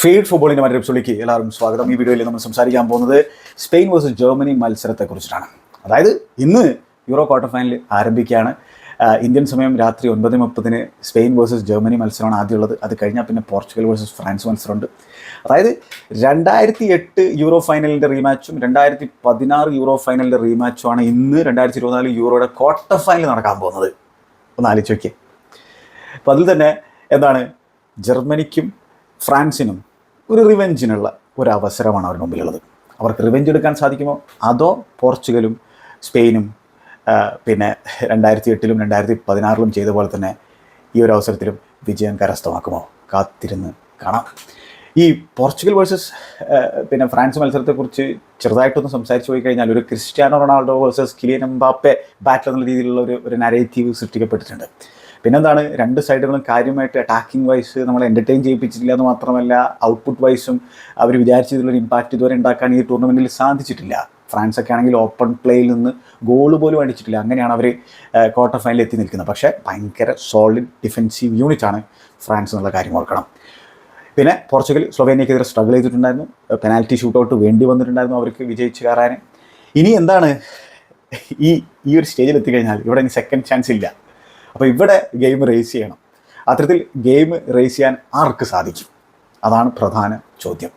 Feed ഫുട്ബോളിന്റെ മറ്റൊരു എപ്പിസോഡിലേക്ക് എല്ലാവർക്കും സ്വാഗതം. ഈ വീഡിയോയിൽ നമ്മൾ സംസാരിക്കാൻ പോകുന്നത് സ്പെയിൻ വേഴ്സസ് ജർമ്മനി മത്സരത്തെക്കുറിച്ചിട്ടാണ്. അതായത് ഇന്ന് യൂറോ ക്വാർട്ടർ ഫൈനൽ ആരംഭിക്കുകയാണ്. ഇന്ത്യൻ സമയം രാത്രി ഒൻപത് മുപ്പതിന് സ്പെയിൻ വേഴ്സസ് ജർമ്മനി മത്സരമാണ് ആദ്യമുള്ളത് അത് കഴിഞ്ഞാൽ പിന്നെ പോർച്ചുഗൽ വേഴ്സസ് ഫ്രാൻസ് മത്സരമുണ്ട്. അതായത് രണ്ടായിരത്തി എട്ട് യൂറോ ഫൈനലിന്റെ റീമാച്ചും രണ്ടായിരത്തി പതിനാറ് യൂറോ ഫൈനലിന്റെ റീമാച്ചുമാണ് ഇന്ന് രണ്ടായിരത്തി ഇരുപത്തിനാല് യൂറോയുടെ ക്വാർട്ടർ ഫൈനൽ നടക്കാൻ പോകുന്നത്. ഒന്ന് ആലോചിച്ച് നോക്കിയേ. അപ്പോൾ അതിൽ തന്നെ എന്താണ്? ജർമ്മനിക്കും ഫ്രാൻസിനും ഒരു റിവെഞ്ചിനുള്ള ഒരു അവസരമാണ് അവരുടെ മുമ്പിലുള്ളത്. അവർക്ക് റിവെഞ്ച് എടുക്കാൻ സാധിക്കുമോ? അതോ പോർച്ചുഗലും സ്പെയിനും പിന്നെ രണ്ടായിരത്തി എട്ടിലും രണ്ടായിരത്തി പതിനാറിലും ചെയ്ത പോലെ തന്നെ ഈ ഒരു അവസരത്തിലും വിജയം കരസ്ഥമാക്കുമോ? കാത്തിരുന്ന് കാണാം. ഈ പോർച്ചുഗൽ വേഴ്സസ് പിന്നെ ഫ്രാൻസ് മത്സരത്തെക്കുറിച്ച് ചെറുതായിട്ടൊന്ന് സംസാരിച്ച് പോയി കഴിഞ്ഞാൽ ഒരു Cristiano Ronaldo versus Kylian Mbappe battle എന്നുള്ള രീതിയിലുള്ള ഒരു ഒരു നരേറ്റീവ് സൃഷ്ടിക്കപ്പെട്ടിട്ടുണ്ട്. പിന്നെന്താണ് രണ്ട് സൈഡുകളും കാര്യമായിട്ട് അറ്റാക്കിംഗ് വൈസ് നമ്മൾ എന്റർടൈൻ ചെയ്യിപ്പിച്ചിട്ടില്ല എന്ന് മാത്രമല്ല ഔട്ട്പുട്ട് വൈസും അവർ വിചാരിച്ചതിലൊരു ഇമ്പാക്റ്റ് ഇതുവരെ ഉണ്ടാക്കാൻ ഈ ടൂർണമെന്റിൽ സാധിച്ചിട്ടില്ല. ഫ്രാൻസ് ഒക്കെ ആണെങ്കിൽ ഓപ്പൺ പ്ലേയിൽ നിന്ന് ഗോൾ പോലും അടിച്ചിട്ടില്ല. അങ്ങനെയാണ് അവർ ക്വാർട്ടർ ഫൈനലിൽ എത്തി നിൽക്കുന്നത്. പക്ഷേ ഭയങ്കര സോളിഡ് ഡിഫെൻസീവ് യൂണിറ്റ് ആണ് ഫ്രാൻസ് എന്നുള്ള കാര്യം ഓർക്കണം. പിന്നെ പോർച്ചുഗൽ സ്ലൊവേനിയക്കെതിരെ സ്ട്രഗിൾ ചെയ്തിട്ടുണ്ടായിരുന്നു. പെനാൽറ്റി ഷൂട്ടൗട്ട് വേണ്ടി വന്നിട്ടുണ്ടായിരുന്നു അവർക്ക് വിജയിച്ച് കയറാൻ. ഇനി എന്താണ്? ഈ ഈ ഒരു സ്റ്റേജിൽ എത്തിക്കഴിഞ്ഞാൽ ഇവിടെ ഇനി സെക്കൻഡ് ചാൻസ് ഇല്ല. അപ്പോൾ ഇവിടെ ഗെയിം റേസ് ചെയ്യണം. അത്തരത്തിൽ ഗെയിം റേസ് ചെയ്യാൻ ആർക്ക് സാധിക്കും? അതാണ് പ്രധാന ചോദ്യം.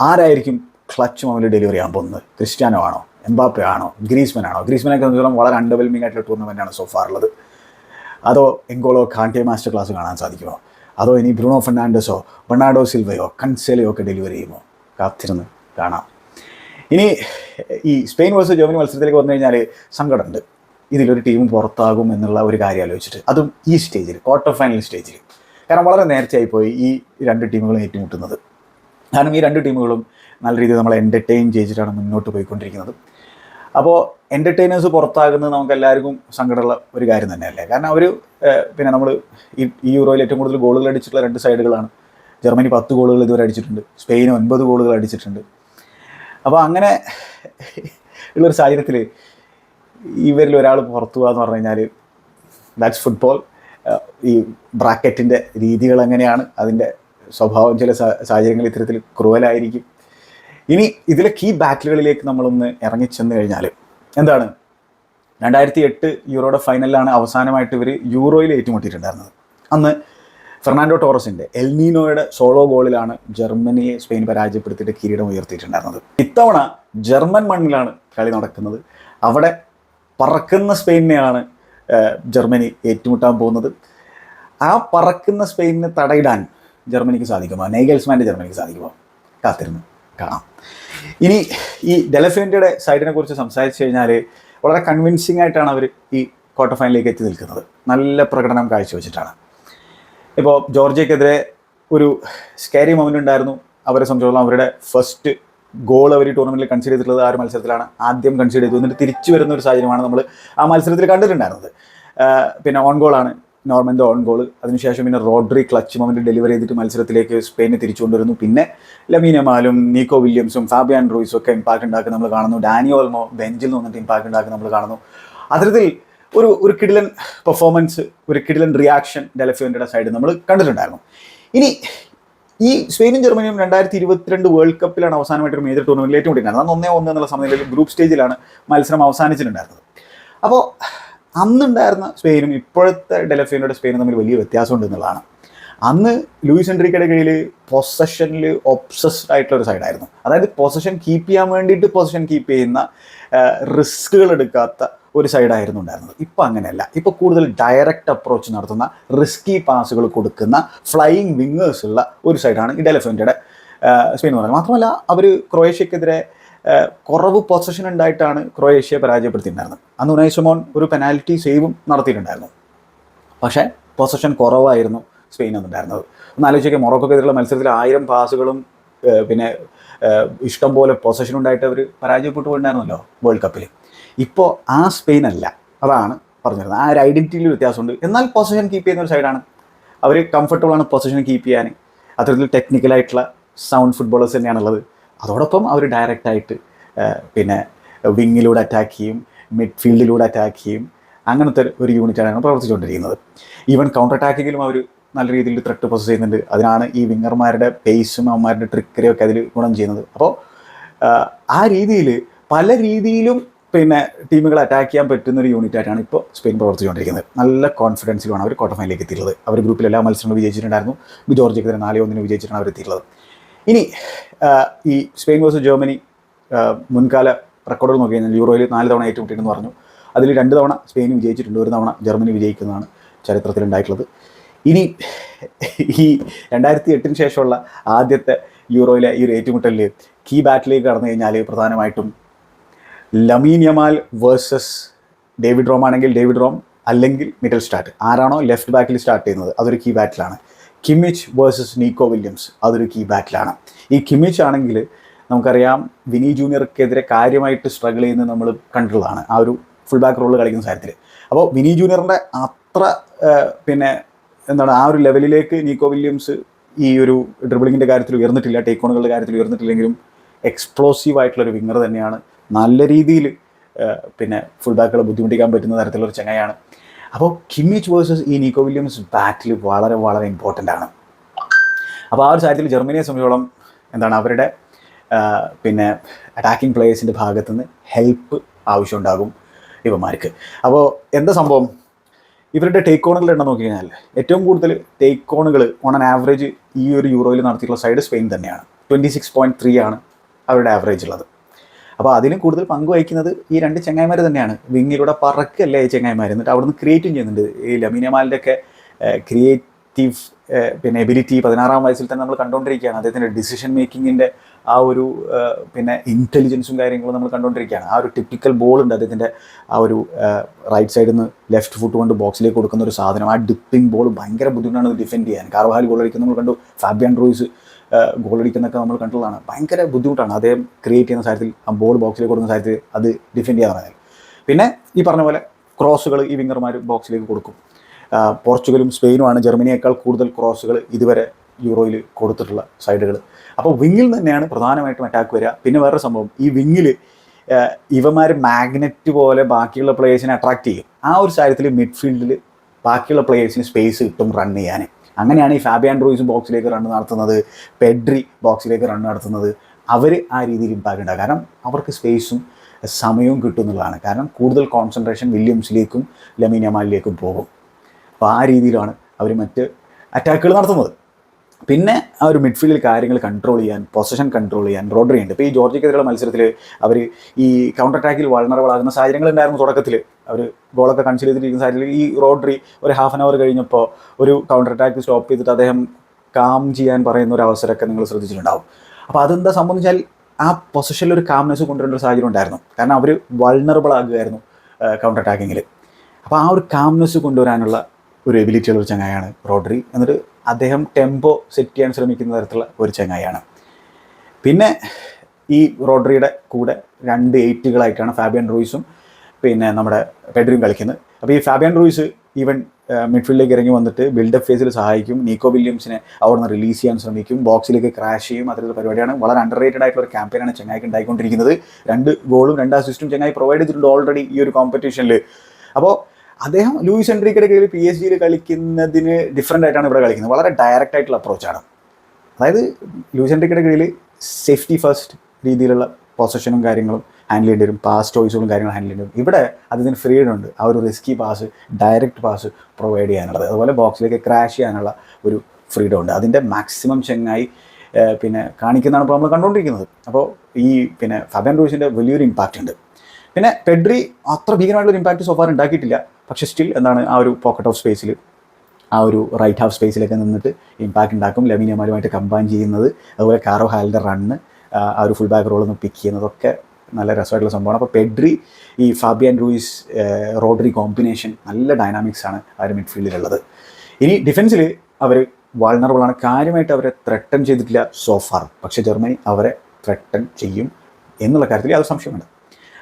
ആരായിരിക്കും ക്ലച്ച് മൊബൈൽ ഡെലിവറി ചെയ്യാൻ പോകുന്നത് ക്രിസ്ത്യാനോ ആണോ? എംബാപ്പെ ആണോ? ഗ്രീസ്മൻ ആണോ? ഗ്രീസ്മനൊക്കെ സംബന്ധിച്ചോളം വളരെ അണ്ടർവെൽമിംഗ് ആയിട്ടുള്ള ടൂർണമെന്റ് സോ ഫാർ ഉള്ളത്. അതോ എങ്കോളോ കാണ്ടെ മാസ്റ്റർ ക്ലാസ് കാണാൻ സാധിക്കുമോ? അതോ ഇനി ബ്രൂണോ ഫെർണാണ്ടസോ ബെർണാഡോ സിൽവയോ കൺസേലയോ ഒക്കെ ഡെലിവറി ചെയ്യുമോ? കാത്തിരുന്ന് കാണാം. ഇനി ഈ സ്പെയിൻ വേഴ്സസ് ജർമ്മനി മത്സരത്തിലേക്ക് വന്നു കഴിഞ്ഞാൽ സങ്കടമുണ്ട്. ഇതിലൊരു ടീം പുറത്താകും എന്നുള്ള ഒരു കാര്യം ആലോചിച്ചിട്ട് അതും ഈ സ്റ്റേജിൽ ക്വാർട്ടർ ഫൈനൽ സ്റ്റേജിൽ കാരണം വളരെ നേരത്തെയായി പോയി ഈ രണ്ട് ടീമുകളും ഏറ്റുമുട്ടുന്നത്. കാരണം ഈ രണ്ട് ടീമുകളും നല്ല രീതിയിൽ നമ്മളെ എന്റർടൈൻ ചെയ്തിട്ടാണ് മുന്നോട്ട് പോയിക്കൊണ്ടിരിക്കുന്നത്. അപ്പോൾ എന്റർടൈനേഴ്സ് പുറത്താകുന്നത് നമുക്ക് എല്ലാവർക്കും സങ്കടമുള്ള ഒരു കാര്യം തന്നെയല്ലേ? കാരണം അവർ പിന്നെ നമ്മൾ ഈ ഈ യൂറോയിൽ ഏറ്റവും കൂടുതൽ ഗോളുകൾ അടിച്ചിട്ടുള്ള രണ്ട് സൈഡുകളാണ്. ജർമ്മനി പത്ത് ഗോളുകൾ ഇതുവരെ അടിച്ചിട്ടുണ്ട്. സ്പെയിൻ ഒൻപത് ഗോളുകൾ അടിച്ചിട്ടുണ്ട്. അപ്പോൾ അങ്ങനെ ഉള്ളൊരു സാഹചര്യത്തിൽ ഇവരിൽ ഒരാൾ പുറത്തു പോകാന്ന് പറഞ്ഞു കഴിഞ്ഞാൽ ദാറ്റ്സ് ഫുട്ബോൾ ഈ ബ്രാക്കറ്റിന്റെ രീതികൾ എങ്ങനെയാണ്? അതിന്റെ സ്വഭാവം ചില സാഹചര്യങ്ങളിൽ ഇത്തരത്തിൽ ക്രൂവലായിരിക്കും. ഇനി ഇതിലെ കീ ബാറ്റിലുകളിലേക്ക് നമ്മളൊന്ന് ഇറങ്ങിച്ചെന്ന് കഴിഞ്ഞാൽ എന്താണ്? രണ്ടായിരത്തി എട്ട് യൂറോയുടെ ഫൈനലിലാണ് അവസാനമായിട്ട് ഇവർ യൂറോയിൽ ഏറ്റുമുട്ടിയിട്ടുണ്ടായിരുന്നത്. അന്ന് ഫെർണാൻഡോ ടോറസിന്റെ എൽനീനോയുടെ സോളോ ഗോളിലാണ് ജർമ്മനിയെ സ്പെയിൻ പരാജയപ്പെടുത്തിയിട്ട് കിരീടം ഉയർത്തിയിട്ടുണ്ടായിരുന്നത്. ഇത്തവണ ജർമ്മൻ മണ്ണിലാണ് കളി നടക്കുന്നത്. അവിടെ പറക്കുന്ന സ്പെയിനെയാണ് ജർമ്മനി ഏറ്റുമുട്ടാൻ പോകുന്നത്. ആ പറക്കുന്ന സ്പെയിനെ തടയിടാൻ ജർമ്മനിക്ക് സാധിക്കുമോ? നെയ്ഗൽസ്മാന്റെ ജർമ്മനിക്ക് സാധിക്കുമോ? കാത്തിരുന്ന് കാണാം. ഇനി ഈ ഡെലഫിന്റെ സൈഡിനെ കുറിച്ച് സംസാരിച്ചു കഴിഞ്ഞാൽ വളരെ കൺവിൻസിംഗ് ആയിട്ടാണ് അവർ ഈ ക്വാർട്ടർ ഫൈനലിലേക്ക് എത്തി നിൽക്കുന്നത്. നല്ല പ്രകടനം കാഴ്ചവെച്ചിട്ടാണ്. ഇപ്പോൾ ജോർജിയക്കെതിരെ ഒരു സ്കാരി മൊമെന്റ് ഉണ്ടായിരുന്നു. അവരെ സംബന്ധിച്ചിടത്തോളം അവരുടെ ഫസ്റ്റ് ഗോൾ അവർ ടൂർണമെന്റിൽ കൺസിഡർ ചെയ്തിട്ടുള്ളത് ആ ഒരു മത്സരത്തിലാണ് ആദ്യം കൺസിഡർ ചെയ്തു എന്നിട്ട് തിരിച്ചു വരുന്ന ഒരു സാഹചര്യമാണ് നമ്മൾ ആ മത്സരത്തിൽ കണ്ടിട്ടുണ്ടായിരുന്നത്. പിന്നെ ഓൺ ഗോളാണ് നോർമന്റെ ഓൺ ഗോൾ അതിനുശേഷം പിന്നെ റോഡ്രി ക്ലച്ച് മൊമെന്റ് ഡെലിവറി ചെയ്തിട്ട് മത്സരത്തിലേക്ക് സ്പെയിനെ തിരിച്ചുകൊണ്ടുവരുന്നു പിന്നെ ലമീനമാലും നീക്കോ വില്യംസും ഫാബിയാൻ റൂയിസും ഒക്കെ ഇമ്പാക്ട് ഉണ്ടാക്കുന്ന നമ്മൾ കാണുന്നു. ഡാനി ഓൾമോ ബെഞ്ചിൽ നിന്നിട്ട് ഇമ്പാക്ട് ഉണ്ടാക്കുന്ന നമ്മൾ കാണുന്നു. അത്തരത്തിൽ ഒരു ഒരു കിടിലൻ പെർഫോമൻസ് ഒരു കിടിലൻ റിയാക്ഷൻ ഡെലഫിയോന്റെ സൈഡിൽ നമ്മൾ കണ്ടിട്ടുണ്ടായിരുന്നു. ഇനി ഈ സ്പെയിനും ജർമ്മനിയും രണ്ടായിരത്തി ഇരുപത്തിരണ്ട് വേൾഡ് കപ്പിലാണ് അവസാനമായിട്ട് ഒരു മേജർ ടൂർണമെന്റിൽ ഏറ്റവും കൂടി അന്ന് ഒന്നേ ഒന്ന് എന്നുള്ള സമയത്തിൽ ഗ്രൂപ്പ് സ്റ്റേജിലാണ് മത്സരം അവസാനിച്ചിട്ടുണ്ടായിരുന്നത്. അപ്പോൾ അന്നുണ്ടായിരുന്ന സ്പെയിനും ഇപ്പോഴത്തെ ഡെലഫിയനോട് സ്പെയിനും തമ്മിൽ വലിയ വ്യത്യാസമുണ്ട് എന്നുള്ളതാണ്. അന്ന് ലൂയിസ് എൻട്രിക്കയുടെ കീഴിൽ പൊസഷനിൽ ഒബ്സസ്ഡ് ആയിട്ടുള്ള ഒരു സൈഡായിരുന്നു. അതായത് പൊസഷൻ കീപ്പ് ചെയ്യാൻ വേണ്ടിയിട്ട് പൊസഷൻ കീപ്പ് ചെയ്യുന്ന റിസ്കുകൾ എടുക്കാത്ത ഒരു സൈഡായിരുന്നു ഉണ്ടായിരുന്നത്. ഇപ്പോൾ അങ്ങനെയല്ല. ഇപ്പോൾ കൂടുതൽ ഡയറക്റ്റ് അപ്രോച്ച് നടത്തുന്ന റിസ്കി പാസുകൾ കൊടുക്കുന്ന ഫ്ലൈയിങ് വിങ്ങേഴ്സ് ഉള്ള ഒരു സൈഡാണ് ഈ ഡെലഫന്റയുടെ സ്പെയിൻ എന്ന് പറയുന്നത്. മാത്രമല്ല അവർ ക്രൊയേഷ്യക്കെതിരെ കുറവ് പൊസഷൻ ഉണ്ടായിട്ടാണ് ക്രൊയേഷ്യയെ പരാജയപ്പെടുത്തിയിട്ടുണ്ടായിരുന്നത്. അന്ന് ഉനൈസുമോൻ ഒരു പെനാൽറ്റി സേവും നടത്തിയിട്ടുണ്ടായിരുന്നു. പക്ഷേ പൊസഷൻ കുറവായിരുന്നു സ്പെയിൻ എന്നുണ്ടായിരുന്നത് ഒന്ന് ആലോചിക്കുക മൊറോക്കോക്കെതിരെയുള്ള മത്സരത്തിൽ ആയിരം പാസുകളും പിന്നെ ഇഷ്ടം പോലെ പൊസഷൻ ഉണ്ടായിട്ട് അവർ പരാജയപ്പെട്ടു പോയിട്ടുണ്ടായിരുന്നല്ലോ വേൾഡ് കപ്പിൽ ഇപ്പോൾ ആ സ്പെയിൻ അല്ല അതാണ് പറഞ്ഞിരുന്നത്. ആ ഒരു ഐഡന്റിറ്റിയിൽ വ്യത്യാസമുണ്ട്. എന്നാൽ പൊസിഷൻ കീപ്പ് ചെയ്യുന്ന ഒരു സൈഡാണ് അവർ കംഫർട്ടബിൾ ആണ് പൊസിഷൻ കീപ്പ് ചെയ്യാൻ. അത്തരത്തിൽ ടെക്നിക്കലായിട്ടുള്ള സൗണ്ട് ഫുട്ബോളേഴ്സ് തന്നെയാണുള്ളത് അതോടൊപ്പം അവർ ഡയറക്റ്റായിട്ട് പിന്നെ വിങ്ങിലൂടെ അറ്റാക്ക് ചെയ്യും മിഡ്ഫീൽഡിലൂടെ അറ്റാക്ക് ചെയ്യും. അങ്ങനത്തെ ഒരു യൂണിറ്റാണ് പ്രവർത്തിച്ചുകൊണ്ടിരിക്കുന്നത്. ഈവൻ കൗണ്ടർ അറ്റാക്കിങ്ങിലും അവർ നല്ല രീതിയിൽ ത്രെട്ട് പ്രൊസസ് ചെയ്യുന്നുണ്ട്. അതിനാണ് ഈ വിങ്ങർമാരുടെ പേസും അവന്മാരുടെ ട്രിക്കറിയും ഒക്കെ അതിൽ ഗുണം ചെയ്യുന്നത്. അപ്പോൾ ആ രീതിയിൽ പല രീതിയിലും പിന്നെ ടീമുകളെ അറ്റാക്ക് ചെയ്യാൻ പറ്റുന്ന ഒരു യൂണിറ്റ് ആയിട്ടാണ് ഇപ്പോൾ സ്പെയിൻ പ്രവർത്തിച്ചുകൊണ്ടിരിക്കുന്നത്. നല്ല കോൺഫിഡൻസിലുമാണ് അവർ ക്വാർട്ടർ ഫൈനലിലേക്ക് എത്തിയിട്ടുള്ളത്. അവർ ഗ്രൂപ്പിൽ എല്ലാ മത്സരങ്ങളും വിജയിച്ചിട്ടുണ്ടായിരുന്നു. ജോർജിയക്കെതിരെ നാല് ഒന്നിന് വിജയിച്ചിട്ടാണ് അവർ എത്തിയിട്ടുള്ളത്. ഇനി ഈ സ്പെയിൻ വേഴ്സസ് ജർമ്മനി മുൻകാല റെക്കോർഡുകൾ നോക്കി കഴിഞ്ഞാൽ യൂറോയിൽ നാല് തവണ ഏറ്റുമുട്ടിയെന്ന് പറഞ്ഞു. അതിൽ രണ്ട് തവണ സ്പെയിൻ വിജയിച്ചിട്ടുണ്ട്. ഒരു തവണ ജർമ്മനി വിജയിക്കുന്നതാണ് ചരിത്രത്തിൽ ഉണ്ടായിട്ടുള്ളത്. ഇനി ഈ രണ്ടായിരത്തി എട്ടിന് ശേഷമുള്ള ആദ്യത്തെ യൂറോയിലെ ഈ ഒരു ഏറ്റുമുട്ടലിൽ കീ ബാറ്റിലേക്ക് കടന്നു കഴിഞ്ഞാൽ പ്രധാനമായിട്ടും Lamine Yamal versus David Raum ആണെങ്കിൽ ഡേവിഡ് റോം അല്ലെങ്കിൽ മിഡിൽ സ്റ്റാർട്ട്. ആരാണോ ലെഫ്റ്റ് ബാക്കിൽ സ്റ്റാർട്ട് ചെയ്യുന്നത്? അതൊരു കീ ബാറ്റിലാണ് കിമിച്ച് വേഴ്സസ് നീക്കോ വില്യംസ് അതൊരു കീ ബാറ്റിലാണ് ഈ കിമിച്ച് ആണെങ്കിൽ നമുക്കറിയാം വിനി ജൂനിയർക്കെതിരെ കാര്യമായിട്ട് സ്ട്രഗിൾ ചെയ്യുന്നത് നമ്മൾ കണ്ടിട്ടുള്ളതാണ്. ആ ഒരു ഫുൾ ബാക്ക് റോൾ കളിക്കുന്ന കാര്യത്തിൽ അപ്പോൾ വിനി ജൂനിയറിന്റെ അത്ര പിന്നെ എന്താണ് ആ ഒരു ലെവലിലേക്ക് നീക്കോ വില്യംസ് ഈ ഒരു ഡ്രിബിളിങ്ങിന്റെ കാര്യത്തിൽ ഉയർന്നിട്ടില്ല ടേക്കോണുകളുടെ കാര്യത്തിൽ ഉയർന്നിട്ടില്ലെങ്കിലും എക്സ്പ്ലോസീവ് ആയിട്ടുള്ളൊരു വിങ്ങർ തന്നെയാണ് നല്ല രീതിയിൽ പിന്നെ ഫുൾ ബാക്കുകളെ ബുദ്ധിമുട്ടിക്കാൻ പറ്റുന്ന തരത്തിലുള്ള ചങ്ങയാണ് അപ്പോൾ കിമ്മിച്ച് വേഴ്സസ് ഈ നിക്കോ വില്യംസ് ബാറ്റിൽ വളരെ വളരെ ഇമ്പോർട്ടന്റ് ആണ്. അപ്പോൾ ആ ഒരു സാഹചര്യത്തിൽ ജർമ്മനിയെ സംബന്ധിച്ചോളം എന്താണ് അവരുടെ പിന്നെ അറ്റാക്കിംഗ് പ്ലേയേഴ്സിന്റെ ഭാഗത്തുനിന്ന് ഹെൽപ്പ് ആവശ്യമുണ്ടാകും ഇവന്മാർക്ക്. അപ്പോൾ എന്താ സംഭവം? ഇവരുടെ ടേക്ക് ഓണുകൾ എണ്ണം നോക്കി കഴിഞ്ഞാൽ ഏറ്റവും കൂടുതൽ ടേക്ക് ഓണുകൾ ഓൺ ആൻ ആവറേജ് ഈ ഒരു യൂറോയിൽ നടത്തിയിട്ടുള്ള സൈഡ് സ്പെയിൻ തന്നെയാണ്. ട്വന്റി സിക്സ് പോയിന്റ് ത്രീ ആണ് അവരുടെ ആവറേജ് ഉള്ളത്. അപ്പോൾ അതിലും കൂടുതൽ പങ്കുവഹിക്കുന്നത് ഈ രണ്ട് ചെങ്ങായിമാർ തന്നെയാണ്. വിങ്ങിലൂടെ പറക്കല്ലേ ഈ ചെങ്ങായിമാർ എന്നിട്ട് അവിടുന്ന് ക്രിയേറ്റും ചെയ്യുന്നുണ്ട്. ഈ ലമീനമാലിന്റെ ഒക്കെ ക്രിയേറ്റീവ് പിന്നെ എബിലിറ്റി പതിനാറാം വയസ്സിൽ തന്നെ നമ്മൾ കണ്ടുകൊണ്ടിരിക്കുകയാണ്. അദ്ദേഹത്തിന്റെ ഡിസിഷൻ മേക്കിങ്ങിന്റെ ആ ഒരു പിന്നെ ഇന്റലിജൻസും കാര്യങ്ങളും നമ്മൾ കണ്ടുകൊണ്ടിരിക്കുകയാണ്. ആ ഒരു ടിപ്പിക്കൽ ബോൾ ഉണ്ട് അദ്ദേഹത്തിന്റെ ആ ഒരു റൈറ്റ് സൈഡിൽ നിന്ന് ലെഫ്റ്റ് ഫുട്ട് കൊണ്ട് ബോക്സിലേക്ക് കൊടുക്കുന്ന ഒരു സാധനം. ആ ഡിപ്പിംഗ് ബോൾ ഭയങ്കര ബുദ്ധിമുട്ടാണ് ഡിഫെൻഡ് ചെയ്യാൻ. കാർവാഹാൽ ഗോൾ അടിക്കുന്നത് നമ്മൾ കണ്ടു. ഫാബിയൻ റോയ്സ് ഗോൾ അടിക്കുന്നൊക്കെ നമ്മൾ കണ്ടുള്ളതാണ്. ഭയങ്കര ബുദ്ധിമുട്ടാണ്. അദ്ദേഹം ക്രിയേറ്റ് ചെയ്യുന്ന കാര്യത്തിൽ ആ ബോൾ ബോക്സിലേക്ക് കൊടുക്കുന്ന കാര്യത്തിൽ അത് ഡിഫെൻഡ് ചെയ്യാൻ പറഞ്ഞാൽ പിന്നെ ഈ പറഞ്ഞ പോലെ ക്രോസുകൾ ഈ വിങ്ങർമാർ ബോക്സിലേക്ക് കൊടുക്കും. പോർച്ചുഗലും സ്പെയിനുമാണ് ജർമ്മനിയേക്കാൾ കൂടുതൽ ക്രോസുകൾ ഇതുവരെ യൂറോയിൽ കൊടുത്തിട്ടുള്ള സൈഡുകൾ അപ്പോൾ വിങ്ങിൽ തന്നെയാണ് പ്രധാനമായിട്ടും അറ്റാക്ക് വരിക. പിന്നെ വേറൊരു സംഭവം ഈ വിങ്ങിൽ ഇവന്മാർ മാഗ്നറ്റ് പോലെ ബാക്കിയുള്ള പ്ലേയേഴ്സിനെ അട്രാക്ട് ചെയ്യും. ആ ഒരു കാര്യത്തിൽ മിഡ്ഫീൽഡിൽ ബാക്കിയുള്ള പ്ലേയേഴ്സിന് സ്പേസ് കിട്ടും റൺ ചെയ്യാൻ അങ്ങനെയാണ് ഈ ഫാബിയാൻ റോയ്സും ബോക്സിലേക്ക് റൺ നടത്തുന്നത്. പെഡ്രി ബോക്സിലേക്ക് റൺ നടത്തുന്നത്. അവർ ആ രീതിയിൽ ഇമ്പാക്റ്റ് ഉണ്ടാകും. കാരണം അവർക്ക് സ്പേസും സമയവും കിട്ടും എന്നുള്ളതാണ്. കാരണം കൂടുതൽ കോൺസെൻട്രേഷൻ വില്യംസിലേക്കും ലമീനമാലിലേക്കും പോകും. അപ്പോൾ ആ രീതിയിലാണ് അവർ മറ്റ് അറ്റാക്കുകൾ നടത്തുന്നത്. പിന്നെ ആ ഒരു മിഡ്ഫീൽഡിൽ കാര്യങ്ങൾ കൺട്രോൾ ചെയ്യാൻ പൊസിഷൻ കൺട്രോൾ ചെയ്യാൻ റോഡറി ഉണ്ട് ഇപ്പോൾ ഈ ജോർജിക്കെതിരെയുള്ള മത്സരത്തിൽ അവർ ഈ കൗണ്ടർ അറ്റാക്കിൽ വളണറബിൾ ആകുന്ന സാഹചര്യങ്ങൾ ഉണ്ടായിരുന്നു തുടക്കത്തിൽ അവർ ഗോളൊക്കെ കൺസിഡർ ചെയ്തിരിക്കുന്ന സാഹചര്യത്തിൽ ഈ റോഡറി ഒരു ഹാഫ് ആൻ അവർ കഴിഞ്ഞപ്പോൾ ഒരു കൗണ്ടർ അറ്റാക്ക് സ്റ്റോപ്പ് ചെയ്തിട്ട് അദ്ദേഹം കാം ചെയ്യാൻ പറയുന്ന ഒരു അവസരമൊക്കെ നിങ്ങൾ ശ്രദ്ധിച്ചിട്ടുണ്ടാവും. അപ്പോൾ അതെന്താ സംബന്ധിച്ചാൽ ആ പൊസിഷനിൽ ഒരു കാംനെസ് കൊണ്ടുവരേണ്ട ഒരു സാഹചര്യം ഉണ്ടായിരുന്നു. കാരണം അവർ വൾണറബിൾ ആകുമായിരുന്നു കൗണ്ടർ അറ്റാക്കിങ്ങിൽ അപ്പോൾ ആ ഒരു കാംനെസ് കൊണ്ടുവരാനുള്ള ഒരു എബിലിറ്റി ഉള്ള ഒരു ചങ്ങായാണ് റോഡറി എന്നിട്ട് അദ്ദേഹം ടെമ്പോ സെറ്റ് ചെയ്യാൻ ശ്രമിക്കുന്ന തരത്തിലുള്ള ഒരു ചങ്ങായാണ് പിന്നെ ഈ റോഡറിയുടെ കൂടെ രണ്ട് എയ്റ്റുകളായിട്ടാണ് ഫാബിയൻ റൂയിസും പിന്നെ നമ്മുടെ പെഡ്രിയും കളിക്കുന്നത്. അപ്പോൾ ഈ ഫാബിയൻ റൂയിസ് ഈവൻ മിഡ്ഫീൽഡിലേക്ക് ഇറങ്ങി വന്നിട്ട് ബിൽഡപ്പ് ഫേസിൽ സഹായിക്കും. നീക്കോ വില്യംസിനെ അവിടെ നിന്ന് റിലീസ് ചെയ്യാൻ ശ്രമിക്കും. ബോക്സിലേക്ക് ക്രാഷ് ചെയ്യും. അത്തരത്തിലുള്ള പരിപാടിയാണ്. വളരെ അണ്ടർ റേറ്റഡ് ആയിട്ടുള്ള ഒരു ക്യാമ്പയിനാണ് ചെങ്ങായിക്ക് ഉണ്ടായിക്കൊണ്ടിരിക്കുന്നത്. രണ്ട് ഗോളും രണ്ട് അസിസ്റ്റും ചെങ്ങായി പ്രൊവൈഡ് ചെയ്തിട്ടുണ്ട് ഓൾറെഡി ഈ ഒരു കോമ്പറ്റീഷനിൽ അപ്പോൾ അദ്ദേഹം ലൂയിസ് എൻട്രിക്കയുടെ കീഴിൽ പി എസ് ജിയിൽ കളിക്കുന്നതിന് ഡിഫറെന്റ് ആയിട്ടാണ് ഇവിടെ കളിക്കുന്നത്. വളരെ ഡയറക്റ്റ് ആയിട്ടുള്ള അപ്രോച്ചാണ് അതായത് ലൂയിസ് എൻട്രിക്കയുടെ കീഴിൽ സേഫ്റ്റി ഫസ്റ്റ് രീതിയിലുള്ള പൊസഷനും കാര്യങ്ങളും ഹാൻഡിൽ ചെയ്യേണ്ടി വരും. പാസ് ചോയ്സുകളും കാര്യങ്ങളും ഹാൻഡിൽ ചെയ്യേണ്ടി വരും. ഇവിടെ അതിന് ഫ്രീഡം ഉണ്ട്. ആ ഒരു risky pass direct pass provide ചെയ്യാനുള്ളത്. അതുപോലെ ബോക്സിലേക്ക് ക്രാഷ് ചെയ്യാനുള്ള ഒരു ഫ്രീഡം ഉണ്ട്. അതിന്റെ മാക്സിമം ചെങ്ങായി പിന്നെ കാണിക്കുന്നതാണ് ഇപ്പോൾ നമ്മൾ കണ്ടുകൊണ്ടിരിക്കുന്നത്. അപ്പോൾ ഈ പിന്നെ ഫബൻ റൂസിന്റെ വലിയൊരു ഇമ്പാക്റ്റ് ഉണ്ട്. പിന്നെ പെഡ്രി അത്ര ഭീകരമായിട്ടുള്ള ഇമ്പാക്റ്റ് സോഫാർ ഉണ്ടാക്കിയിട്ടില്ല. പക്ഷേ സ്റ്റിൽ എന്താണ് ആ ഒരു പോക്കറ്റ് ഓഫ് സ്പേസിൽ ആ ഒരു റൈറ്റ് ഹാഫ് സ്പേസിലൊക്കെ നിന്നിട്ട് ഇമ്പാക്റ്റ് ഉണ്ടാക്കും. ലമീനിയമാരുമായിട്ട് കമ്പൈൻ ചെയ്യുന്നത്. അതുപോലെ കാറോ ഹാലിന്റെ റണ്ണ് ആ ഒരു ഫുൾ ബാക്ക് റോൾ ഒന്ന് പിക്ക് ചെയ്യുന്നതൊക്കെ നല്ല രസമായിട്ടുള്ള സംഭവമാണ്. അപ്പോൾ പെഡ്രി ഈ ഫാബിയൻ റൂയിസ് റോഡറി കോമ്പിനേഷൻ നല്ല ഡൈനാമിക്സ് ആണ് ആ ഒരു മിഡ്ഫീൽഡിലുള്ളത് ഇനി ഡിഫൻസിൽ അവർ വാൾണറബിളാണ് കാര്യമായിട്ട് അവരെ ത്രട്ടൺ ചെയ്തിട്ടില്ല സോഫാർ പക്ഷേ ജർമ്മനി അവരെ ത്രട്ടൺ ചെയ്യും എന്നുള്ള കാര്യത്തിൽ അത് സംശയമുണ്ട്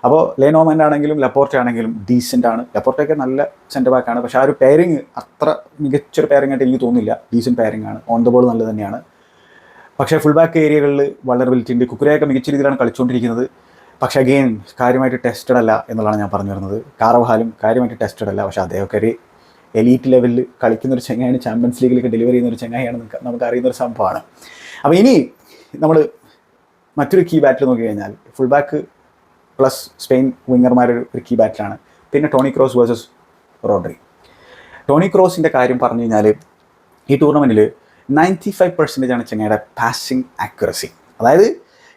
അപ്പോൾ ലേനോമൻ ആണെങ്കിലും ലപ്പോർട്ട ആണെങ്കിലും ഡീസന്റ് ആണ്. ലപ്പോർട്ടയൊക്കെ നല്ല സെന്റർ ബാക്കാണ് പക്ഷേ ആ ഒരു പെയറിങ് അത്ര മികച്ചൊരു പെയറിംഗ് ആയിട്ട് എനിക്ക് തോന്നുന്നില്ല. ഡീസന്റ് പെയറിംഗ് ആണ്. ഓൺ ദ ബോൾ നല്ലത് തന്നെയാണ്. പക്ഷേ ഫുൾ ബാക്ക് ഏരിയകളിൽ വളറബിലിറ്റി ഉണ്ട് കുക്കുരയൊക്കെ മികച്ച രീതിയിലാണ് കളിച്ചുകൊണ്ടിരിക്കുന്നത്. പക്ഷേ അഗെയിൻ കാര്യമായിട്ട് ടെസ്റ്റഡ് അല്ല എന്നുള്ളതാണ് ഞാൻ പറഞ്ഞു വരുന്നത്. കാറവഹാലും കാര്യമായിട്ട് ടെസ്റ്റഡ് അല്ല. പക്ഷേ അദ്ദേഹമൊക്കെ ഒരു എലീറ്റ് ലെവലിൽ കളിക്കുന്ന ഒരു ചെങ്ങായാണ് ചാമ്പ്യൻസ് ലീഗിലേക്ക് ഡെലിവറി ചെയ്യുന്ന ഒരു ചെങ്ങായാണ് നമുക്ക് അറിയുന്ന ഒരു സംഭവമാണ്. അപ്പോൾ ഇനി നമ്മൾ മറ്റൊരു കീ ബാറ്റിൽ നോക്കി കഴിഞ്ഞാൽ ഫുൾ ബാക്ക് പ്ലസ് സ്പെയിൻ വിങ്ങർമാരുടെ ഒരു കീ ബാറ്റിലാണ് പിന്നെ Toni Kroos versus Rodri Toni ക്രോസിന്റെ കാര്യം പറഞ്ഞു കഴിഞ്ഞാൽ ഈ ടൂർണമെന്റിൽ നയന്റി ഫൈവ് പെർസെന്റേജ് ആണ് ചെങ്ങയുടെ പാസിംഗ് ആക്യുറസി അതായത്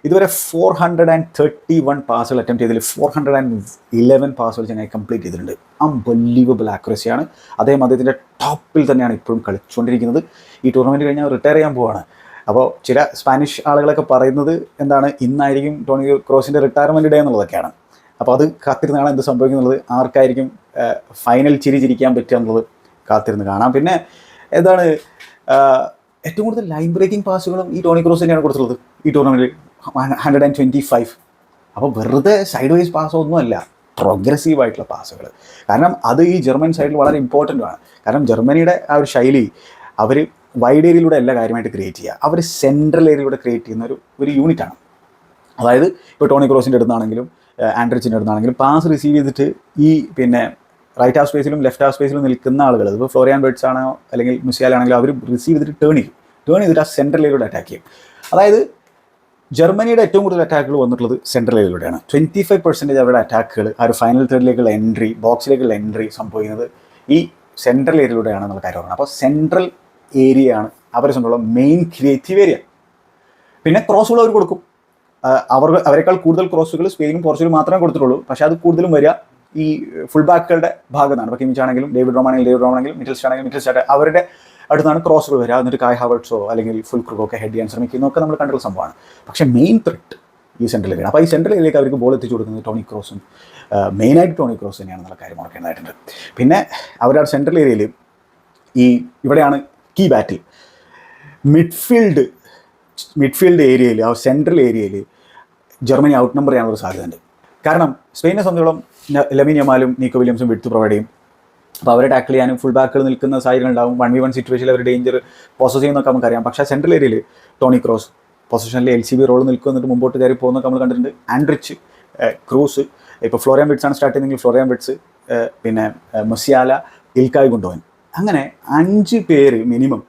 ഇതുവരെ four hundred and thirty one പാസുകൾ അറ്റംപ്റ്റ് ചെയ്തതിൽ ഫോർ ഹൺഡ്രഡ് ആൻഡ് ഇലവൻ പാസുകൾ ചെങ്ങായി കംപ്ലീറ്റ് ചെയ്തിട്ടുണ്ട്. അൺബലീവബിൾ ആക്യുറസിയാണ് അദ്ദേഹം അദ്ദേഹത്തിന്റെ ടോപ്പിൽ തന്നെയാണ് ഇപ്പോഴും കളിച്ചുകൊണ്ടിരിക്കുന്നത്. ഈ ടൂർണമെന്റ് കഴിഞ്ഞാൽ റിട്ടയർ ചെയ്യാൻ പോവാണ്. അപ്പോൾ ചില സ്പാനിഷ് ആളുകളൊക്കെ പറയുന്നത് എന്താണ്? ഇന്നായിരിക്കും ടോണി ക്രോസിന്റെ റിട്ടയർമെന്റ് ഡേ എന്നുള്ളതൊക്കെയാണ്. അപ്പോൾ അത് കാത്തിരുന്നാണ് എന്ത് സംഭവിക്കുന്നത് ആർക്കായിരിക്കും ഫൈനൽ ചിരി ചിരിക്കാൻ പറ്റുക എന്നുള്ളത് കാത്തിരുന്ന് കാണാം. പിന്നെ എന്താണ് ഏറ്റവും കൂടുതൽ ലൈൻ ബ്രേക്കിംഗ് പാസുകളും ഈ ടോണി ക്രോസ് തന്നെയാണ് കൊടുത്തുള്ളത് ഈ ടൂർണമെന്റിൽ ഹൺഡ്രഡ് ആൻഡ് ട്വന്റി ഫൈവ് അപ്പോൾ വെറുതെ സൈഡ് വൈസ് പാസ് ഒന്നുമല്ല പ്രോഗ്രസീവ് ആയിട്ടുള്ള പാസുകൾ കാരണം അത് ഈ ജർമ്മൻ സൈഡിൽ വളരെ ഇമ്പോർട്ടന്റ് ആണ്. കാരണം ജർമ്മനിയുടെ ആ ഒരു ശൈലി അവർ വൈഡ് ഏരിയയിലൂടെ എല്ലാ കാര്യമായിട്ട് ക്രിയേറ്റ് ചെയ്യുക. അവർ സെൻട്രൽ ഏരിയയിലൂടെ ക്രിയേറ്റ് ചെയ്യുന്ന ഒരു ഒരു യൂണിറ്റാണ് അതായത് ഇപ്പോൾ ടോണി ക്രോസിന്റെ അടുത്താണെങ്കിലും ആൻഡ്രിച്ചിന്റെ അടുത്താണെങ്കിലും പാസ് റിസീവ് ചെയ്തിട്ട് ഈ പിന്നെ റൈറ്റ് ഹാഫ് സ്പേസിലും ലെഫ്റ്റ് ഹാഫ് സ്പേസിലും നിൽക്കുന്ന ആളുകൾ ഇപ്പോൾ ഫ്ലോറിയാൻ ബെഡ്സ് ആണോ അല്ലെങ്കിൽ മുസിയാലാണെങ്കിലും അവർ റിസീവ് ചെയ്തിട്ട് ടേൺ ചെയ്യും. ടേൺ ചെയ്തിട്ട് ആ സെൻട്രൽ ഏരിയയിലൂടെ അറ്റാക്ക് ചെയ്യും. അതായത് ജർമ്മനിയുടെ ഏറ്റവും കൂടുതൽ അറ്റാക്കുകൾ വന്നിട്ടുള്ളത് സെൻട്രൽ ഏരിയയിലൂടെയാണ് ട്വന്റി ഫൈവ് പെർസെന്റേജ് അവരുടെ അറ്റാക്കുകൾ ആ ഒരു ഫൈനൽ തേർഡിലേക്കുള്ള എൻട്രി ബോക്സിലേക്കുള്ള എൻട്രി സംഭവിക്കുന്നത് ഈ സെൻട്രൽ ഏരിയയിലൂടെയാണ് നമ്മൾ കാര്യം പറയുന്നത് അപ്പോൾ സെൻട്രൽ ഏരിയയാണ് അവരെ സംബന്ധിച്ചുള്ള മെയിൻ ക്രിയേറ്റീവ് ഏരിയ പിന്നെ ക്രോസുകൾ അവർ കൊടുക്കും. അവർ അവരെക്കാൾ കൂടുതൽ ക്രോസുകൾ സ്പെയിനും പോർച്ചുഗലും മാത്രമേ കൊടുത്തിട്ടുള്ളൂ. പക്ഷേ അത് കൂടുതലും വരിക ഈ ഫുൾ ബാക്കുകളുടെ ഭാഗത്താണ്. ഇപ്പോൾ കിമിച്ച് ആണെങ്കിലും ഡേവിഡ് റോം ആണെങ്കിലും ഡേവിഡ് റോം ആണെങ്കിലും മിറ്റിൽ ആണെങ്കിലും മിറ്റിൽ സ്റ്റാറ്റ് അവരുടെ അടുത്താണ് ക്രോസുകൾ വരിക. എന്നിട്ട് കായ് ഹാവർട്സോ അല്ലെങ്കിൽ ഫുൾ ക്രൂക്കോ ഒക്കെ ഹെഡ് ചെയ്യാൻ ശ്രമിക്കുന്നതൊക്കെ നമ്മൾ കണ്ടിട്ടുള്ള സംഭവമാണ്. പക്ഷേ മെയിൻ ത്രെട്ട് ഈ സെൻട്രൽ ഏരിയ അപ്പോൾ ഈ സെൻട്രൽ ഏരിയയിലേക്ക് അവർക്ക് ബോൾ എത്തിച്ചു കൊടുക്കുന്നത് ടോണി ക്രോസും മെയിനായിട്ട് ടോണി ക്രോസ് തന്നെയാണെന്നുള്ള കാര്യം ഓർക്കേണ്ടതായിട്ടുണ്ട് പിന്നെ അവരുടെ സെൻട്രൽ ഏരിയയിൽ ഈ ഇവിടെയാണ് കീ ബാറ്റിൽ മിഡ്ഫീൽഡ് മിഡ്ഫീൽഡ് ഏരിയയിൽ ആ സെൻട്രൽ ഏരിയയിൽ ജർമ്മനി ഔട്ട് നമ്പർ ചെയ്യാനുള്ള സാധ്യതയുണ്ട്. കാരണം സ്പെയിനെ സംബന്ധിച്ചോളം ലെമിൻ യമാലും നീക്കോ വില്യംസും വിടുത്ത് പ്രൊവൈഡ് ചെയ്യും. അപ്പോൾ അവരെ ടാക്കിൾ ചെയ്യാനും ഫുൾ ബാക്കിൽ നിൽക്കുന്ന സാഹചര്യം ഉണ്ടാവും. വൺ വി വൺ സിറ്റുവേഷനിൽ അവർ ഡേഞ്ചർ പോസസ് ചെയ്യുന്നൊക്കെ നമുക്കറിയാം. പക്ഷേ സെൻട്രൽ ഏരിയയിൽ ടോണി ക്രോസ് പൊസിഷനിൽ എൽ സി ബി റോൾ നിൽക്കും എന്നിട്ട് മുമ്പോട്ട് കയറി പോകുന്നൊക്കെ നമ്മൾ കണ്ടിട്ടുണ്ട്. ആൻഡ്രിച്ച് ക്രൂസ് ഇപ്പോൾ ഫ്ലോറിയം ബിറ്റ്സ് ആണ് സ്റ്റാർട്ട് ചെയ്യുന്നതെങ്കിൽ ഫ്ലോറിയം ബിറ്റ്സ് പിന്നെ മൊസിയാല ഇൽക്കായ് കൊണ്ടുപോകാൻ അങ്ങനെ അഞ്ച് പേര് മിനിമം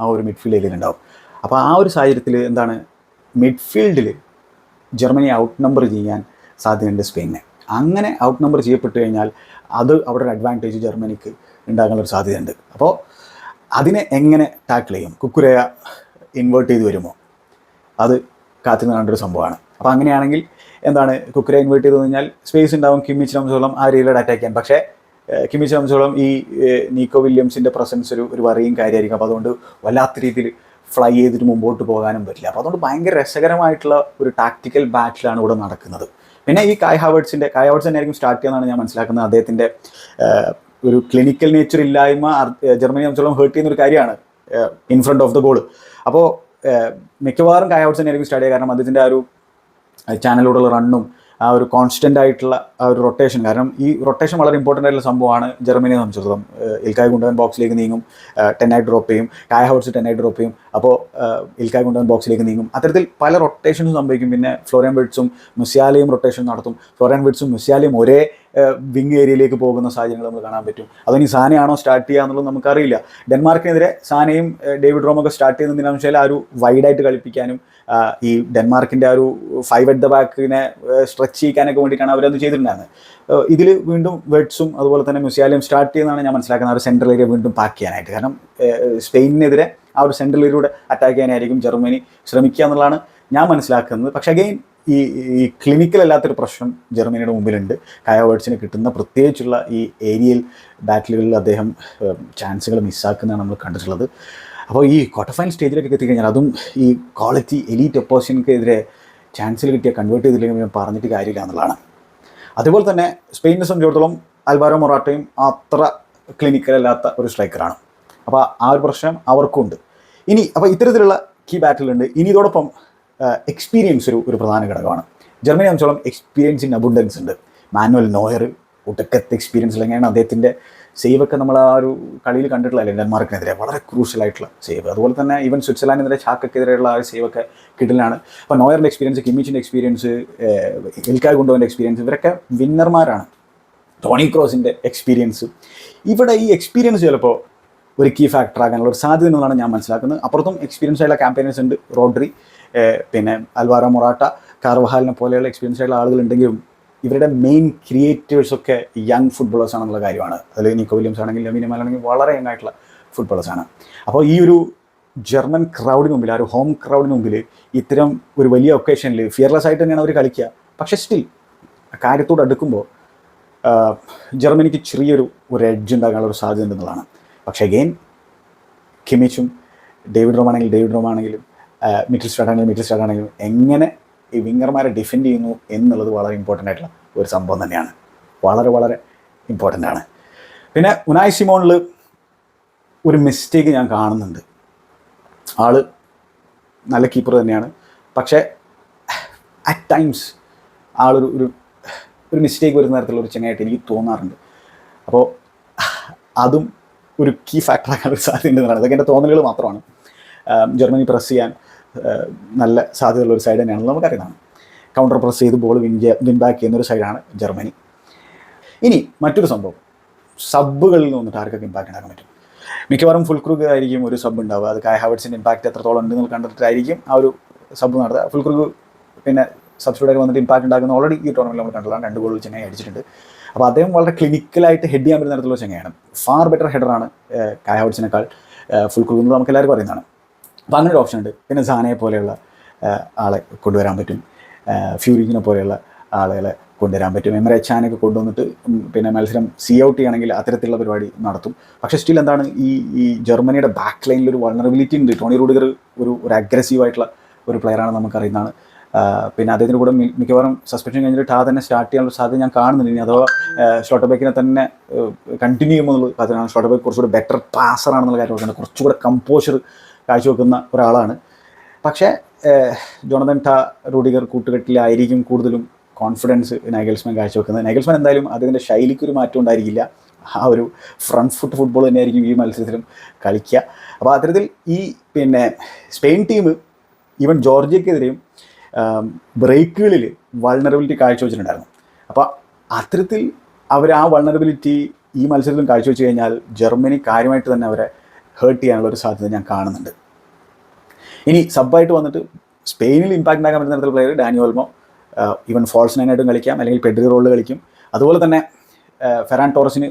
ആ ഒരു മിഡ്ഫീൽഡ് ഏരിയയിൽ ഉണ്ടാവും. അപ്പോൾ ആ ഒരു സാഹചര്യത്തിൽ എന്താണ്? മിഡ്ഫീൽഡിൽ ജർമ്മനി ഔട്ട് നമ്പർ ചെയ്യാൻ സാധ്യതയുണ്ട് സ്പെയിനെ അങ്ങനെ ഔട്ട് നമ്പർ ചെയ്യപ്പെട്ട് കഴിഞ്ഞാൽ അത് അവിടെ ഒരു അഡ്വാന്റേജ് ജർമ്മനിക്ക് ഉണ്ടാകാനുള്ള ഒരു സാധ്യതയുണ്ട്. അപ്പോൾ അതിനെ എങ്ങനെ ടാക്കിൾ ചെയ്യും? കുക്കുരയ ഇൻവേർട്ട് ചെയ്ത് വരുമോ? അത് കാത്തിരുന്ന് കണ്ടൊരു സംഭവമാണ്. അപ്പോൾ അങ്ങനെയാണെങ്കിൽ എന്താണ് കുക്കറെ ഇൻവേർട്ട് ചെയ്ത് കഴിഞ്ഞാൽ സ്പേസ് ഉണ്ടാവും കിമ്മിച്ച് സംബന്ധിച്ചോളം ആ രീതിയിൽ അറ്റാക്ക് ചെയ്യാൻ. പക്ഷേ ഏഹ്, കിമ്മിച്ച് സംബന്ധിച്ചോളം ഈ നീക്കോ വില്യംസിന്റെ പ്രസൻസ് ഒരു ഒരു വറിയും കാര്യമായിരിക്കും. അപ്പോൾ അതുകൊണ്ട് വല്ലാത്ത രീതിയിൽ ഫ്ലൈ ചെയ്തിട്ട് മുമ്പോട്ട് പോകാനും പറ്റില്ല. അപ്പോൾ അതുകൊണ്ട് ഭയങ്കര രസകരമായിട്ടുള്ള ഒരു ടാക്ടിക്കൽ ബാറ്റിലാണ് ഇവിടെ നടക്കുന്നത്. പിന്നെ ഈ കായ് ഹാവേർട്സിന്റെ കായ് ഹാവേർട്സ് തന്നെയായിരിക്കും സ്റ്റാർട്ട് ചെയ്യുന്നതാണ് ഞാൻ മനസ്സിലാക്കുന്നത്. അദ്ദേഹത്തിന്റെ ഒരു ക്ലിനിക്കൽ നേച്ചർ ഇല്ലായ്മ ജർമ്മനി സംബന്ധിച്ചോളം ഹേർട്ട് ചെയ്യുന്ന ഒരു കാര്യമാണ് in front of the goal അപ്പോൾ മിക്കവാറും കായ് ഹാവേർട്സ് തന്നെയായിരിക്കും സ്റ്റാർട്ട് ചെയ്യുക. കാരണം അദ്ദേഹത്തിന്റെ ആ ഒരു ചാനലിലൂടെയുള്ള റണ്ണും ആ ഒരു കോൺസ്റ്റന്റ് ആയിട്ടുള്ള ആ ഒരു റൊട്ടേഷൻ കാരണം ഈ റൊട്ടേഷൻ വളരെ ഇമ്പോർട്ടന്റ് ആയിട്ടുള്ള സംഭവമാണ് ജർമ്മനിയെ സംബന്ധിച്ചിടത്തോളം. ഇൽക്കായ് കൊണ്ടുവൻ ബോക്സിലേക്ക് നീങ്ങും ടെന്നായിട്ട് ഡ്രോപ്പ് ചെയ്യും കായ ഹൗസ് ടെന്നായിട്ട് ഡ്രോപ്പ് ചെയ്യും. അപ്പോൾ ഇൽക്കായ് കൊണ്ടുവൻ ബോക്സിലേക്ക് നീങ്ങും. അത്തരത്തിൽ പല റൊട്ടേഷൻസും സംഭവിക്കും. പിന്നെ ഫ്ലോറിയൻ ബിഡ്സും മുസ്യാലയും റൊട്ടേഷൻ നടത്തും. ഫ്ലോറിയൻ ബിഡ്സും മുസ്യാലയും ഒരേ വിങ് ഏരിയയിലേക്ക് പോകുന്ന സാഹചര്യങ്ങൾ നമുക്ക് കാണാൻ പറ്റും. അതിനി സാനയാണോ സ്റ്റാർട്ട് ചെയ്യുക എന്നുള്ളത് നമുക്കറിയില്ല. ഡെൻമാർക്കിനെതിരെ സാനയും ഡേവിഡ് റോമൊക്കെ സ്റ്റാർട്ട് ചെയ്യുന്നതിന് വെച്ചാൽ ആ ഒരു വൈഡായിട്ട് കളിപ്പിക്കാനും ഈ ഡെൻമാർക്കിന്റെ ആ ഒരു ഫൈവ് അറ്റ് ദ ബാക്കിനെ സ്ട്രെച്ച് ചെയ്യിക്കാനൊക്കെ വേണ്ടിയിട്ടാണ് അവരത് ചെയ്തിട്ടുണ്ടായിരുന്നത്. ഇതിൽ വീണ്ടും വെഡ്സും അതുപോലെ തന്നെ മ്യൂസിയാലയും സ്റ്റാർട്ട് ചെയ്യുന്നതാണ് ഞാൻ മനസ്സിലാക്കുന്നത്. ഒരു സെൻട്രൽ ഏരിയ വീണ്ടും പാക്ക് ചെയ്യാനായിട്ട്. കാരണം സ്പെയിനിനെതിരെ ആ ഒരു സെൻട്രൽ ഏരിയയിലൂടെ അറ്റാക്ക് ചെയ്യാനായിരിക്കും ജർമ്മനി ശ്രമിക്കുക എന്നുള്ളതാണ് ഞാൻ മനസ്സിലാക്കുന്നത്. പക്ഷേ അഗെയിൻ ഈ ഈ ക്ലിനിക്കൽ അല്ലാത്തൊരു പ്രശ്നം ജർമ്മനിയുടെ മുമ്പിലുണ്ട്. കയോവേർഡ്സിന് കിട്ടുന്ന പ്രത്യേകിച്ചുള്ള ഈ ഏരിയൽ ബാറ്റിലുകളിൽ അദ്ദേഹം ചാൻസുകൾ മിസ്സാക്കുന്നതാണ് നമ്മൾ കണ്ടിട്ടുള്ളത്. അപ്പോൾ ഈ ക്വാർട്ടർ ഫൈനൽ സ്റ്റേജിലേക്ക് എത്തിക്കഴിഞ്ഞാൽ അതും ഈ ക്വാളിറ്റി എലീറ്റ് ഒപ്പോസിഷൻക്കെതിരെ ചാൻസിൽ കിട്ടിയ കൺവേർട്ട് ചെയ്തില്ലെങ്കിൽ ഞാൻ പറഞ്ഞിട്ട് കാര്യമില്ല എന്നുള്ളതാണ്. അതുപോലെ തന്നെ സ്പെയിനിനെ സംബന്ധിച്ചിടത്തോളം അൽവാരോ മൊറാട്ടയും അത്ര ക്ലിനിക്കൽ അല്ലാത്ത ഒരു സ്ട്രൈക്കറാണ് അപ്പോൾ ആ ഒരു പ്രശ്നം അവർക്കുണ്ട്. ഇനി അപ്പോൾ ഇത്തരത്തിലുള്ള കീ ബാറ്റിലുണ്ട് ഇനി ഇതോടൊപ്പം എക്സ്പീരിയൻസ് ഒരു ഒരു പ്രധാന ഘടകമാണ്. ജർമ്മനി സംബന്ധിച്ചോളം എക്സ്പീരിയൻസ് ഇൻ അബുണ്ടൻസ് ഉണ്ട്. മാനുവൽ നോയർ ഒടുക്കത്തെ എക്സ്പീരിയൻസ് അല്ലെങ്കിലാണ് അദ്ദേഹത്തിന്റെ സേവൊക്കെ നമ്മൾ ആ ഒരു കളിയിൽ കണ്ടിട്ടുള്ള ഡെൻമാർക്കിനെതിരെ വളരെ ക്രൂഷ്യലായിട്ടുള്ള സേവ് അതുപോലെ തന്നെ ഈവൻ സ്വിറ്റ്സർലാൻഡിനെതിരെ ചാക്കക്കെതിരെയുള്ള ആ ഒരു സേവൊക്കെ കിട്ടലാണ്. അപ്പോൾ നോയറിന്റെ എക്സ്പീരിയൻസ് കിമ്മിച്ചിന്റെ എക്സ്പീരിയൻസ് എൽക്കായ് കൊണ്ടുപോകുന്ന എക്സ്പീരിയൻസ് ഇവരൊക്കെ വിന്നർമാരാണ് ടോണി ക്രോസിന്റെ എക്സ്പീരിയൻസ് ഇവിടെ ഈ എക്സ്പീരിയൻസ് ചിലപ്പോൾ ഒരു കീ ഫാക്ടർ ആകാനുള്ള ഒരു സാധ്യത എന്നുള്ളതാണ് ഞാൻ മനസ്സിലാക്കുന്നത്. അപ്പുറത്തും എക്സ്പീരിയൻസ് ആയിട്ടുള്ള ക്യാമ്പയിനേഴ്സ് ഉണ്ട്. റോഡ്രി പിന്നെ അൽവാറോ മൊറാട്ട കാർവഹാലിനെ പോലെയുള്ള എക്സ്പീരിയൻസ് ആയിട്ടുള്ള ആളുകളുണ്ടെങ്കിലും ഇവരുടെ മെയിൻ ക്രിയേറ്റേഴ്സ് ഒക്കെ യങ് ഫുട്ബോളേഴ്സ് ആണെന്നുള്ള കാര്യമാണ്. അതിൽ നിക്കോ വില്യംസ് ആണെങ്കിലും ലമിനി ആണെങ്കിലും വളരെ യങ് ആയിട്ടുള്ള ഫുട്ബോളേഴ്സ് ആണ്. അപ്പോൾ ഈ ഒരു ജർമ്മൻ ക്രൗഡിന് മുമ്പിൽ ആ ഒരു ഹോം ക്രൗഡിന് മുമ്പിൽ ഇത്തരം ഒരു വലിയ ഒക്കേഷനിൽ ഫിയർലെസ് ആയിട്ട് തന്നെയാണ് അവർ കളിക്കുക പക്ഷേ സ്റ്റിൽ കാര്യത്തോട് അടുക്കുമ്പോൾ ജർമ്മനിക്ക് ചെറിയൊരു ഒരു എഡ്ജ് ഉണ്ടാകാനുള്ള ഒരു സാധ്യത ഉണ്ടെന്നുള്ളതാണ്. പക്ഷേ അഗെയിൻ കിമിച്ചും ഡേവിഡ് റോം ആണെങ്കിലും ഡേവിഡ് റോം ആണെങ്കിലും ആഹ് മിഡിൽ സ്റ്റാർട്ട് ആണെങ്കിലും മിഡിൽ സ്റ്റാർട്ട് ആണെങ്കിലും എങ്ങനെ ഈ വിങ്ങർമാരെ ഡിഫെൻഡ് ചെയ്യുന്നു എന്നുള്ളത് വളരെ ഇമ്പോർട്ടന്റ് ആയിട്ടുള്ള ഒരു സംഭവം തന്നെയാണ്. വളരെ വളരെ ഇമ്പോർട്ടന്റ് ആണ്. പിന്നെ ഉനായ് സിമോണിൽ ഒരു മിസ്റ്റേക്ക് ഞാൻ കാണുന്നുണ്ട്. ആൾ നല്ല കീപ്പർ തന്നെയാണ്. പക്ഷേ അറ്റ് ടൈംസ് ആളൊരു ഒരു ഒരു മിസ്റ്റേക്ക് വരുന്ന തരത്തിലുള്ള ഒരു ചെങ്ങായിട്ട് എനിക്ക് തോന്നാറുണ്ട്. അപ്പോൾ അതും ഒരു കീ ഫാക്ടറാക്കാൻ ഒരു സാധ്യത ഉണ്ടെന്നാണ് ഇതൊക്കെ എന്റെ തോന്നലുകൾ മാത്രമാണ്. ജർമ്മനി പ്രസ് ചെയ്യാൻ. നല്ല സാധ്യതയുള്ള ഒരു സൈഡ് തന്നെയാണെന്ന് നമുക്കറിയാം കൗണ്ടർ പ്രസ് ചെയ്ത് ബോൾ വിൻ വിൻ ബാക്ക് ചെയ്യുന്ന ഒരു സൈഡാണ് ജർമ്മനി. ഇനി മറ്റൊരു സംഭവം. സബ്ബുകളിൽ നിന്ന് വന്നിട്ട് ആർക്കൊക്കെ ഇമ്പാക്റ്റ് ഉണ്ടാക്കാൻ പറ്റും? മിക്കവാറും ഫുൾ ക്രൂഗ് ആയിരിക്കും ഒരു സബ് ഉണ്ടാവുക. അത് കായ് ഹാവർട്സിന്റെ ഇമ്പാക്റ്റ് എത്രത്തോളം ഉണ്ടെന്ന് കണ്ടിട്ടായിരിക്കും ആ ഒരു സബ് നടത്തുക. ഫുൾ ക്രൂഗ് പിന്നെ സബ്സ്റ്റിറ്റ്യൂട്ട് വന്നിട്ട് ഇമ്പാക്റ്റ് ഉണ്ടാക്കുന്ന ഓൾറെഡി ഈ ടൂർണമെന്റ് നമ്മൾ കണ്ടതാണ്. രണ്ട് ഗോൾ ചെങ്ങായി അടിച്ചിട്ടുണ്ട്. അപ്പോൾ അദ്ദേഹം വളരെ ക്ലിനിക്കലായിട്ട് ഹെഡ് ചെയ്യാൻ പറ്റുന്ന തരത്തിലുള്ള ചെങ്ങയാണ് ഫാർ ബെറ്റർ ഹെഡറാണ് കായ് ഹാവർട്സിനേക്കാൾ ഫുൾ ക്രൂഗ് എന്ന് നമുക്ക് എല്ലാവർക്കും അറിയുന്നതാണ്. അപ്പോൾ അങ്ങനെ ഒരു ഓപ്ഷൻ ഉണ്ട്. പിന്നെ സാനയെ പോലെയുള്ള ആളെ കൊണ്ടുവരാൻ പറ്റും. ഫ്യൂരിങ്ങിനെ പോലെയുള്ള ആളുകളെ കൊണ്ടുവരാൻ പറ്റും. എം ചാനൊക്കെ കൊണ്ടുവന്നിട്ട് പിന്നെ മത്സരം സി ഔട്ട് ചെയ്യണമെങ്കിൽ അത്തരത്തിലുള്ള പരിപാടി നടത്തും. പക്ഷേ സ്റ്റിൽ എന്താണ് ഈ ഈ ജർമ്മനിയുടെ ബാക്ക് ലൈനിൽ ഒരു വൾണറബിലിറ്റി ഉണ്ട്. ടോണി റൂഡിഗർ ഒരു ഒരു അഗ്രസീവ് ആയിട്ടുള്ള ഒരു പ്ലെയറാണ് നമുക്കറിയുന്നതാണ്. പിന്നെ അദ്ദേഹത്തിന് കൂടെ മിക്കവാറും സസ്പെൻഷൻ കഴിഞ്ഞിട്ട് ആ തന്നെ സ്റ്റാർട്ട് ചെയ്യാനുള്ള സാധ്യത ഞാൻ കാണുന്നില്ല. ഇനി അഥവാ ഷോട്ടബേക്കിനെ തന്നെ കണ്ടിന്യൂ ചെയ്യുമ്പോൾ കാര്യമാണ് ഷോട്ടബേക്ക് കുറച്ചുകൂടി ബെറ്റർ പാസർ ആണെന്നുള്ള കാര്യം കുറച്ചുകൂടെ കമ്പോഷർ കാഴ്ചവെക്കുന്ന ഒരാളാണ്. പക്ഷേ ജോണതൻ ടാ റൂഡിഗർ കൂട്ടുകെട്ടിലായിരിക്കും കൂടുതലും കോൺഫിഡൻസ് നൈഗൽസ്മാൻ കാഴ്ചവെക്കുന്നത്. നൈഗൽസ്മാൻ എന്തായാലും അതിന്റെ ശൈലിക്ക് ഒരു മാറ്റം ഉണ്ടായിരിക്കില്ല. ആ ഒരു ഫ്രണ്ട് ഫുട്ട് ഫുട്ബോൾ തന്നെയായിരിക്കും ഈ മത്സരത്തിലും കളിക്കുക. അപ്പോൾ അത്തരത്തിൽ ഈ പിന്നെ സ്പെയിൻ ടീം ഈവൻ ജോർജിയക്കെതിരെയും ബ്രേക്കുകളിൽ വൾണറബിലിറ്റി കാഴ്ചവെച്ചിട്ടുണ്ടായിരുന്നു. അപ്പോൾ അത്തരത്തിൽ അവർ ആ വൾണറബിലിറ്റി ഈ മത്സരത്തിലും കാഴ്ചവെച്ച് കഴിഞ്ഞാൽ ജർമ്മനി കാര്യമായിട്ട് തന്നെ അവരെ ഹേർട്ട് ചെയ്യാനുള്ള ഒരു സാധ്യത ഞാൻ കാണുന്നുണ്ട്. ഇനി സബ്ബായിട്ട് വന്നിട്ട് സ്പെയിനിൽ ഇമ്പാക്റ്റ് ഉണ്ടാക്കാൻ പറ്റുന്ന തരത്തിലുള്ള player Dani Olmo even false നൈനായിട്ടും കളിക്കാം അല്ലെങ്കിൽ പെഡ്രി റോളിൽ കളിക്കും. അതുപോലെ തന്നെ ഫെറാൻ ടോറസിന്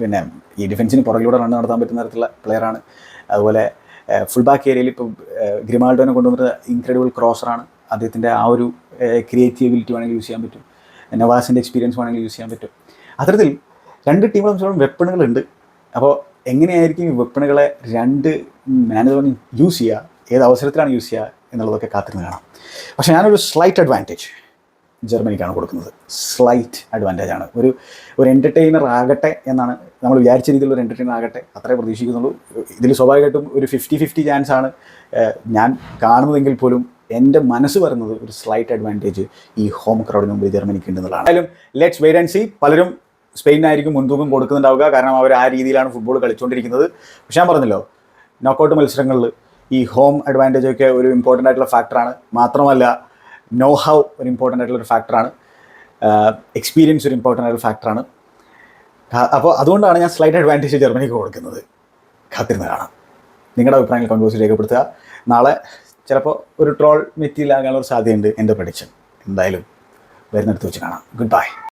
പിന്നെ ഈ ഡിഫൻസിന് പുറകിലൂടെ റൺ നടത്താൻ പറ്റുന്ന തരത്തിലുള്ള പ്ലെയറാണ് അതുപോലെ ഫുൾ ബാക്ക് ഏരിയയിൽ ഇപ്പോൾ ഗ്രിമാൾഡോനെ കൊണ്ടുവന്നത് ഇൻക്രെഡിബിൾ ക്രോസറാണ് അദ്ദേഹത്തിന്റെ ആ ഒരു ക്രിയേറ്റിവിറ്റി വേണമെങ്കിൽ യൂസ് ചെയ്യാൻ പറ്റും. നവാസിന്റെ എക്സ്പീരിയൻസ് വേണമെങ്കിൽ യൂസ് ചെയ്യാൻ പറ്റും. അത്തരത്തിൽ രണ്ട് ടീമുകളും വെപ്പണുകളുണ്ട് അപ്പോൾ എങ്ങനെയായിരിക്കും ഈ വെപ്പണുകളെ രണ്ട് മാനേജ്മെന്റ് യൂസ് ചെയ്യുക? ഏത് അവസരത്തിലാണ് യൂസ് ചെയ്യുക എന്നുള്ളതൊക്കെ കാത്തിരുന്ന് കാണാം. പക്ഷേ ഞാനൊരു സ്ലൈറ്റ് അഡ്വാന്റേജ് ജർമ്മനിക്കാണ് കൊടുക്കുന്നത്. സ്ലൈറ്റ് അഡ്വാന്റേജ് ആണ്. ഒരു ഒരു എന്റർടൈനർ ആകട്ടെ എന്നാണ് നമ്മൾ വിചാരിച്ച രീതിയിലുള്ള ഒരു എന്റർടൈനർ ആകട്ടെ അത്രേ പ്രതീക്ഷിക്കുന്നുള്ളൂ. ഇതിൽ സ്വാഭാവികമായിട്ടും ഒരു ഫിഫ്റ്റി ഫിഫ്റ്റി ചാൻസ് ആണ്. ഞാൻ കാണുന്നതെങ്കിൽ പോലും എന്റെ മനസ്സ് പറയുന്നത് ഒരു സ്ലൈറ്റ് അഡ്വാന്റേജ് ഈ ഹോം ക്രൗഡിന് മുമ്പ് ജർമ്മനിക്ക് ഉണ്ടെന്നുള്ളതാണ് എന്തായാലും ലെറ്റ്സ് വെയിറ്റ് ആൻഡ് സി പലരും സ്പെയിനായിരിക്കും മുൻതൂക്കം കൊടുക്കുന്നുണ്ടാവുക. കാരണം അവർ ആ രീതിയിലാണ് ഫുട്ബോൾ കളിച്ചുകൊണ്ടിരിക്കുന്നത് പക്ഷേ ഞാൻ പറഞ്ഞല്ലോ നോക്കൗട്ട് മത്സരങ്ങളിൽ ഈ ഹോം അഡ്വാന്റേജ് ഒക്കെ ഒരു ഇമ്പോർട്ടന്റ് ആയിട്ടുള്ള ഫാക്ടറാണ് മാത്രമല്ല നോ ഹൗ ഒരു ഇമ്പോർട്ടന്റ് ആയിട്ടുള്ള ഒരു ഫാക്ടറാണ് എക്സ്പീരിയൻസ് ഒരു ഇമ്പോർട്ടന്റ് ആയിട്ടുള്ള ഫാക്ടറാണ് അപ്പോൾ അതുകൊണ്ടാണ് ഞാൻ സ്ലൈറ്റ് അഡ്വാന്റേജ് ജർമ്മനിക്ക് കൊടുക്കുന്നത്. കാത്തിരുന്ന് കാണാം. നിങ്ങളുടെ അഭിപ്രായങ്ങൾ കമ്പോസ് രേഖപ്പെടുത്തുക. നാളെ ചിലപ്പോൾ ഒരു ട്രോൾ മെറ്റീരിയൽ ആകാനുള്ള സാധ്യതയുണ്ട്. എന്റെ പ്രഡിക്ഷൻ എന്തായാലും വരുന്നിടത്ത് വെച്ച് കാണാം. Good bye